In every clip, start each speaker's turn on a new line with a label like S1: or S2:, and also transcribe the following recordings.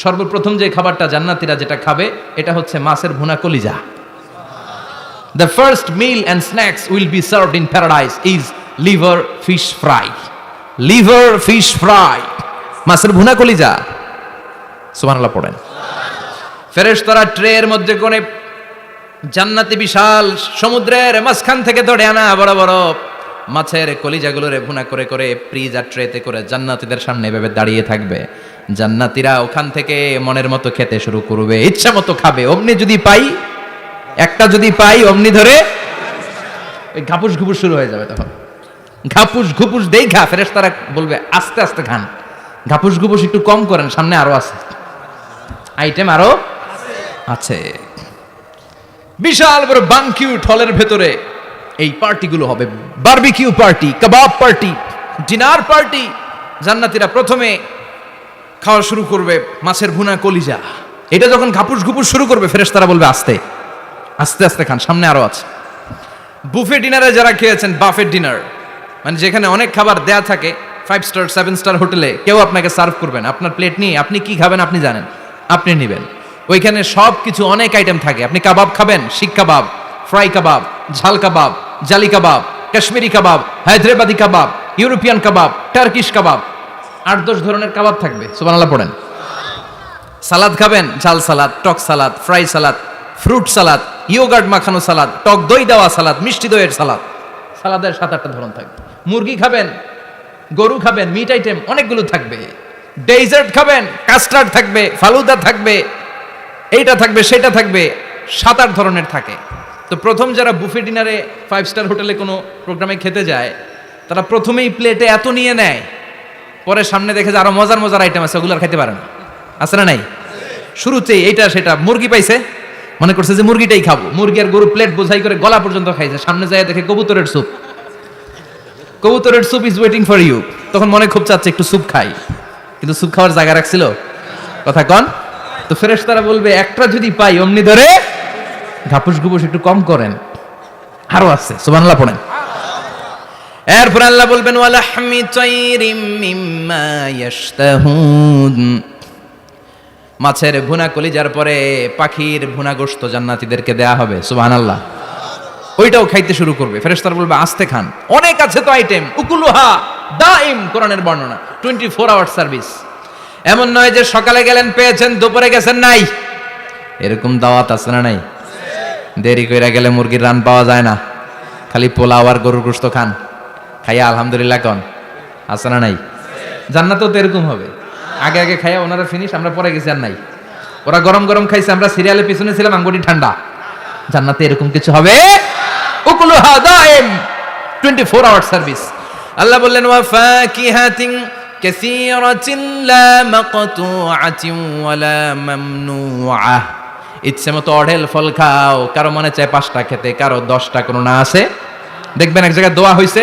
S1: সর্বপ্রথম যে খাবারটা জান্নাতিরা যেটা খাবে, এটা হচ্ছে মাছের ভুনা কলিজা। The first meal and snacks will be served in paradise is liver fish fry liver fish fry মাছের ভুনা কলিজা। সুবহানাল্লাহ পড়েন। ফেরেশতারা ট্রের মধ্যে কোনে জান্নাতি বিশাল সমুদ্রের মাঝখান থেকে ধরে আনা বড় বড় মাছের কলিজাগুলো রে ভুনা করে করে আর ট্রেতে করে জান্নাতিদের সামনে এভাবে দাঁড়িয়ে থাকবে। জান্নাতীরা ওখান থেকে মনের মতো খেতে শুরু করবে। ইচ্ছা মতো খাবে। অমনি যদি পাই, একটা যদি পাই, অমনি ধরে ওই ঘাপুস ঘুপুস শুরু হয়ে যাবে তখন। ঘাপুস ঘুপুস দেই খা ফেরেশতারা বলবে, আস্তে আস্তে খান। ঘাপুস ঘুপুস একটু কম করেন, সামনে আরও আছে। আইটেম আরও আছে। বিশাল বড় বানকিউট ঠলের ভেতরে এই পার্টিগুলো হবে। বারবিকিউ পার্টি, কাবাব পার্টি, ডিনার পার্টি। জান্নাতীরা প্রথমে খাওয়া শুরু করবে মাছের ভুনা কলিজা। এটা যখন ঘাপুস ঘুপুস শুরু করবে, ফেরেশতারা বলবে, আস্তে আস্তে আস্তে খান, সামনে আরও আছে। বুফে ডিনারে যারা খেয়েছেন বাফেট ডিনার মানে যেখানে অনেক খাবার দেয়া থাকে ফাইভ স্টার সেভেন স্টার হোটেলে, কেউ আপনাকে সার্ভ করবেন আপনার প্লেট নিয়ে আপনি কি খাবেন আপনি জানেন, আপনি নেবেন। ওইখানে সব কিছু অনেক আইটেম থাকে। আপনি কাবাব খাবেন, শিক কাবাব ফ্রাই কাবাব, ঝাল কাবাব, জালি কাবাব, কাশ্মীরি কাবাব, হায়দ্রাবাদি কাবাব, ইউরোপিয়ান কাবাব টার্কিশ কাবাব আট দশ ধরনের কাবাব থাকবে, সুবহানাল্লাহ পড়েন। সালাদ খাবেন, ঝাল সালাদ, টক salad, fry salad, fruit salad, yogurt মাখানো সালাদ, টক দই দেওয়া সালাদ, মিষ্টি দইয়ের সালাদ। সালাদের সাত আটটা ধরন থাকবে। মুরগি খাবেন, গরু খাবেন মিট আইটেম অনেকগুলো থাকবে। ডেজার্ট খাবেন, কাস্টার্ড থাকবে, ফালুদা থাকবে, এইটা থাকবে, সেটা থাকবে, সাত আট ধরনের থাকে। তো প্রথম যারা বুফে ডিনারে ফাইভ স্টার হোটেলে কোনো প্রোগ্রামে খেতে যায়, তারা প্রথমেই প্লেটে এত নিয়ে নেয় পরে সামনে দেখে যে আরও মজার মজার আইটেম আছে ওগুলো খাইতে পারে না আছে না নাই? শুরুতেই এইটা সেটা মুরগি পাইছে, মনে করছে যে মুরগিটাই খাব। মুরগি আর গরু প্লেট বোঝাই করে গলা পর্যন্ত খাইছে। সামনে যায় দেখে কবুতরের স্যুপ কবুতরের soup is waiting for you তখন মনে খুব চাচ্ছে একটু স্যুপ খাই। কিন্তু স্যুপ খাওয়ার জায়গা রাখছিল? কথা কন। তো ফেরেশ তারা বলবে, একটা যদি পাই, অমনি ধরে ঘাপুস ঘুপুস একটু কম করেন। আরও আছে, সুবহানাল্লাহ পড়েন। এরপর আল্লাহ বলবেন, ওয়ালাহমি তাইরিম মিম্মা ইয়াশতাহুন। মাছের ভুনা কলিজার পরে পাখির ভুনা গোশত জান্নাতীদেরকে দেয়া হবে, সুবহানাল্লাহ। ওইটাও খাইতে শুরু করবে। ফেরেশতারা বলবে, আস্তে খান। অনেক আছে তো আইটেম। উকুলুহা দাইম কোরআনের বর্ণনা। টোয়েন্টি ফোর আওয়ার সার্ভিস এমন নয় যে সকালে গেলেন, পেয়েছেন, দুপুরে গেছেন, নাই। এরকম দাওয়াত আছে না নাই? দেরি কইরা গেলে মুরগির রান পাওয়া যায় না। খালি পোলাও আর গরুর গোস্ত খান। খাইয়া আলহামদুলিল্লাহ কন। আছে না নাই? জান্নাতেও তো এরকম হবে। আগে আগে খাইয়া ওনারা ফিনিশ আমরা পরে গেছি আর নাই। ওরা গরম গরম খাইছে, আমরা সিরিয়ালে পিছনে ছিলাম আঙ্গুটি ঠান্ডা। জান্নাতে এরকম কিছু হবে? উকুলুহা দাইম 24 আওয়ার সার্ভিস আল্লাহ বললেন, ওয়া ফাকিহাতিন কাসীরাতিন লা মাকতুআতিন ওয়ালা মামনুআহ। ইচ্ছে মতো অঢেল ফল খাও, কারও মনে চায় পাঁচটা খেতে, কারও দশটা, কোনো না আছে? দেখবেন এক জায়গায় দোয়া হয়েছে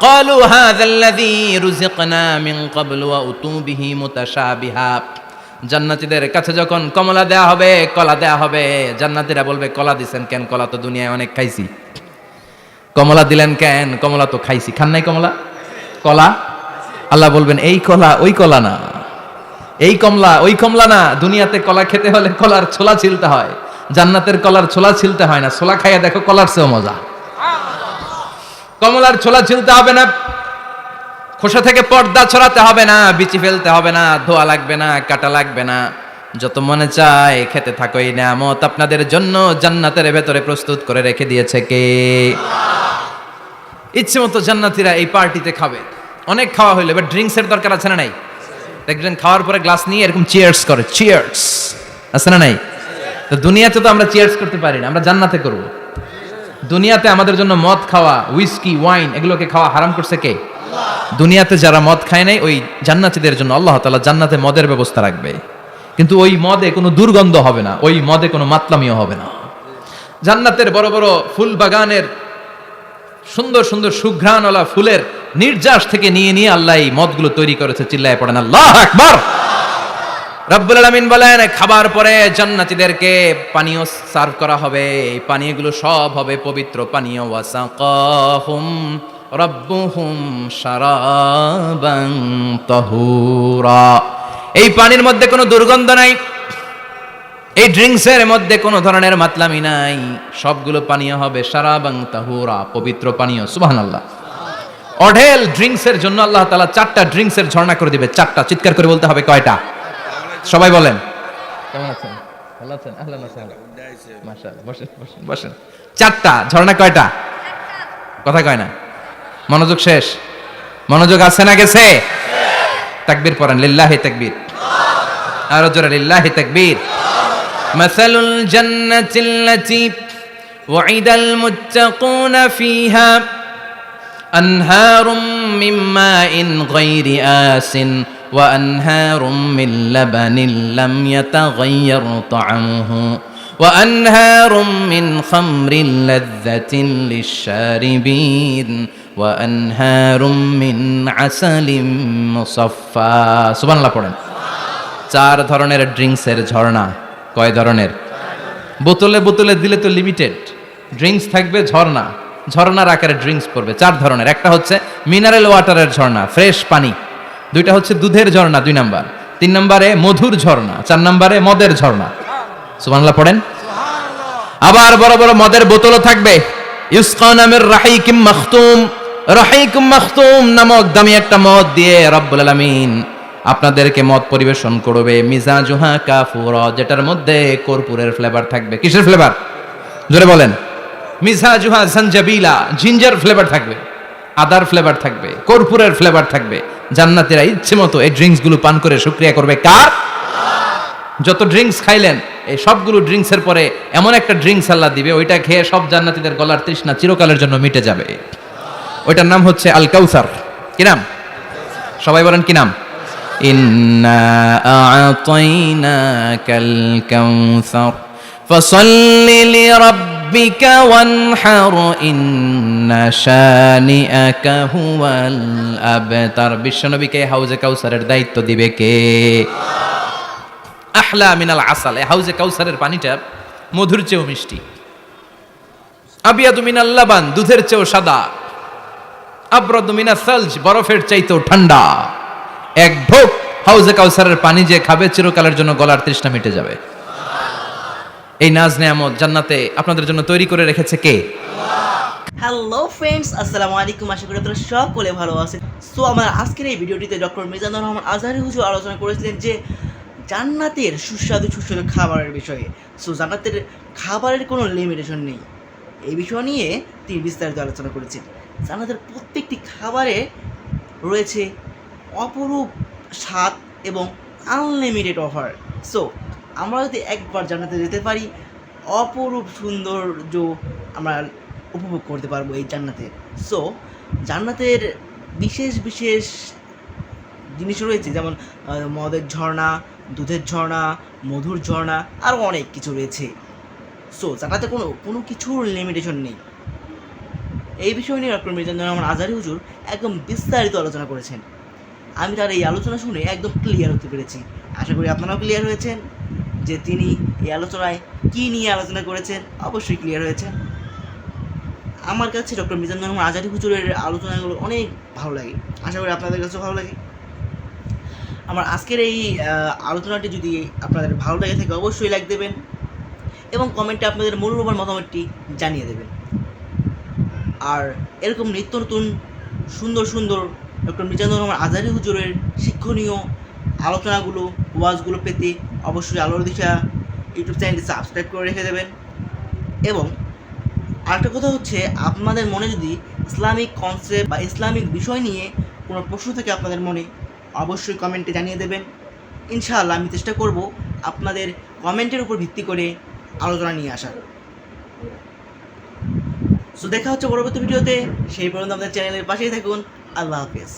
S1: قالوا هذا الذي رزقنا من قبل وأتوا به متشابها জান্নাতীদের কাছে যখন কমলা দেয়া হবে কলা দেয়া হবে জান্নাতীরা বলবে কলা দিছেন কেন কলা তো দুনিয়ায় অনেক খাইছি কমলা দিলেন কেন কমলা তো খাইছি খান নাই কমলা কলা আল্লাহ বলবেন এই কলা ওই কলা না এই কমলা ওই কমলা না দুনিয়াতে কলা খেতে হলে কলার ছোলা ছিলতে হয় জান্নাতের কলার ছোলা ছিলতে হয় না ছোলা খাইয়া দেখো কলার চেয়েও মজা কমলার ছোলা ছিলতে হবে না। খোসা থেকে পর্দা ছড়াতে হবে না, বিচি ফেলতে হবে না, ধোয়া লাগবে না, কাটা লাগবে না। যত মনে চায় খেতে থাকো এই নামত আপনাদের জন্য জান্নাতের ভেতরে প্রস্তুত করে রেখে দিয়েছে কে? ইচ্ছে মতো জান্নাতিরা এই পার্টিতে খাবে। অনেক খাওয়া হইল, এবার ড্রিঙ্কসের দরকার আছে না নাই? দেখবেন খাওয়ার পরে গ্লাস নিয়ে এরকম চিয়ার্স করে চিয়ার্স আছে না নাই? তো দুনিয়াতে তো আমরা চিয়ার্স করতে পারি না, আমরা জান্নাতে করব। দুনিয়াতে আমাদের জন্য মদ খাওয়া উইস্কি ওয়াইন এগুলোকে খাওয়া হারাম করছে কে? দুনিয়াতে যারা মদ খায় নাই, ওই জান্নাতীদের জন্য আল্লাহ তালা জান্নাতে মদের ব্যবস্থা রাখবে। কিন্তু ওই মদে কোনো দুর্গন্ধ হবে না, ওই মদে কোনো মাতলামিও হবে না। জান্নাতের বড় বড় ফুল বাগানের সুন্দর সুন্দর সুঘ্রাণওয়ালা ফুলের নির্যাস থেকে নিয়ে নিয়ে আল্লাহ এই মদগুলো তৈরি করেছে, চিল্লায় পড়েন, আল্লাহ আকবার! রব্বুল আলামিন বলেন, খাবার পরে জান্নাতীদেরকে পানীয় সার্ভ করা হবে। এই পানীয়গুলো সব হবে পবিত্র পানীয়। ওয়াসাকাহুম রব্বুহুম শারাবান তাহুরা। এই পানির মধ্যে কোনো দুর্গন্ধ নাই। এই ড্রিঙ্কসের মধ্যে কোনো ধরনের মাতলামি নাই। সবগুলো পানীয় হবে সারাবাং তাহুরা, পবিত্র পানীয়। সুবহানাল্লাহ। অঢেল ড্রিঙ্কসের জন্য আল্লাহ তাআলা চারটা ড্রিঙ্কসের ঝর্ণা করে দিবে। চারটা। চিৎকার করে বলতে হবে কয়টা? সবাই বলেন কেমন আছেন ভালো আছেন আহলান ওয়াসাহলান মাশাআল্লাহ বসেন বসেন বসেন চারটা ঝর্ণা কয়টা কথা কয় না মনোযোগ শেষ মনোযোগ আছে না গেছে তাকবীর পড়েন লিল্লাহি তাকবীর আরো জোরে লিল্লাহি তাকবীর مثل الجنة التي وعد المتقون فيها أنهار من ماء غير آس وأنهار من لبن لم يتغير طعمه وأنهار من خمر لذة للشاربين وأنهار من عسل مصفى سبحان الله পড়েন চার ধরনের ড্রিঙ্কসের ঝর্ণা কয় ধরনের বোতলে বোতলে দিলে তো লিমিটেড ড্রিঙ্কস থাকবে ঝর্ণা ঝর্ণার আকারে ড্রিঙ্কস পড়বে চার ধরনের একটা হচ্ছে মিনারেল ওয়াটারের ঝর্ণা ফ্রেশ পানি দুইটা হচ্ছে দুধের ঝর্ণা দুই নাম্বার। তিন নম্বরে মধুর ঝর্ণা চার নম্বরে মদের ঝর্ণা। সুবহানাল্লাহ পড়েন? আবার বড় বড় মদের বোতলও থাকবে। ইউসকা নামের রাহিকিম মাখতুম। রাহিকুম মাখতুম নামক দামি একটা মদ দিয়ে রব্বুল আলামিন আপনাদেরকে মদ পরিবেশন করবে। মিজাজুহা কাফুর যেটার মধ্যে কর্পূরের ফ্লেভার থাকবে। কিসের ফ্লেভার জোরে বলেন। মিজাজুহা জানজাবিলা জিঞ্জার ফ্লেভার থাকবে। আদার ফ্লেভার থাকবে, কর্পূরের ফ্লেভার থাকবে। জান্নাতীরা ইচ্ছে মতো এই ড্রিঙ্কসগুলো পান করে শুকরিয়া করবে কার? যত ড্রিঙ্কস খাইলেন, এই সবগুলো ড্রিঙ্কসের পরে এমন একটা ড্রিঙ্কস আল্লাহ দিবে, ওইটা খেয়ে সব জান্নাতীদের গলার তৃষ্ণা চিরকালের জন্য মিটে যাবে। ওইটার নাম হচ্ছে আল কাউসার কি নাম? সবাই বলেন কি নাম? ইন্না আ'তাইনাকাল কাউসার ফসল্লি লিরাব্বিকা ওয়ানহার ইন্না শানিআকা হুয়াল আবতার বিশ্বনবীকে হাউজে কাউসারের দায়িত্ব দিবে কে? আহলা মিনাল আসাল। এই হাউজে কাউসারের পানিটা মধুর চেয়েও মিষ্টি। আবিয়াদু মিনাল লাবান, দুধের চেয়েও সাদা। আব্রাদু মিনা সালজ, বরফের চাইতেও ঠান্ডা। এক ঢোক হাউজে কাউসারের পানি যে খাবে, চিরকালের জন্য গলার তৃষ্ণা মিটে যাবে। এই নাজ নেয়ামত জান্নাতে আপনাদের জন্য তৈরি করে রেখেছে কে?
S2: হ্যালো ফ্রেন্ডস আসসালামু আলাইকুম। আশা করি আপনারা সকলে ভালো আছেন। সো আমার আজকের এই ভিডিওটিতে ডক্টর মিজানুর রহমান আজহারি হুজুর আলোচনা করেছিলেন যে জান্নাতের সুস্বাদু সুস্বাদু খাবারের বিষয়ে। সো জান্নাতের খাবারের কোনো লিমিটেশন নেই। এই বিষয় নিয়ে তিনি বিস্তারিত আলোচনা করেছেন। জান্নাতের প্রত্যেকটি খাবারে রয়েছে অপরূপ স্বাদ এবং আনলিমিটেড অফার সো আমরা যদি একবার জান্নাতে যেতে পারি, অপরূপ সৌন্দর্য আমরা উপভোগ করতে পারব এই জান্নাতে। সো জান্নাতের বিশেষ বিশেষ জিনিস রয়েছে, যেমন মদের ঝর্ণা, দুধের ঝর্ণা, মধুর ঝর্ণা আরও অনেক কিছু রয়েছে। সো জান্নাতে কোনো কোনো কিছুর লিমিটেশন নেই। এই বিষয় নিয়ে ডক্টর মির্জানুর রহমান আজারি হুজুর একদম বিস্তারিত আলোচনা করেছেন। আমি তার এই আলোচনা শুনে একদম ক্লিয়ার হতে পেরেছি। আশা করি আপনারাও ক্লিয়ার হয়েছেন। যে তিনি এই আলোচনায় কী নিয়ে আলোচনা করেছেন অবশ্যই ক্লিয়ার হয়েছেন আমার কাছে ডক্টর মিজানুর রহমান আজারি হুজুরের আলোচনাগুলো অনেক ভালো লাগে। আশা করি আপনাদের কাছেও ভালো লাগে। আমার আজকের এই আলোচনাটি যদি আপনাদের ভালো লাগে থাকে অবশ্যই লাইক দেবেন এবং কমেন্টে আপনাদের মূল্যবান মতামতটি জানিয়ে দেবেন। আর এরকম নিত্য নতুন, সুন্দর সুন্দর ডক্টর মিজানুর রহমান আজারি হুজুরের শিক্ষণীয় আলোচনাগুলো, ওয়াজগুলো পেতে অবশ্যই আলোর দিশা ইউটিউব চ্যানেলটি সাবস্ক্রাইব করে রেখে দেবেন। এবং আরেকটা কথা হচ্ছে, আপনাদের মনে যদি ইসলামিক কনসেপ্ট বা ইসলামিক বিষয় নিয়ে কোনো প্রশ্ন থাকে আপনাদের মনে, অবশ্যই কমেন্টে জানিয়ে দেবেন। ইনশাআল্লাহ আমি চেষ্টা করব আপনাদের কমেন্টের উপর ভিত্তি করে আলোচনা নিয়ে আসার। সো দেখা হচ্ছে পরবর্তী ভিডিওতে, সেই পর্যন্ত আমাদের চ্যানেলের পাশেই থাকুন। আল্লাহ হাফেজ।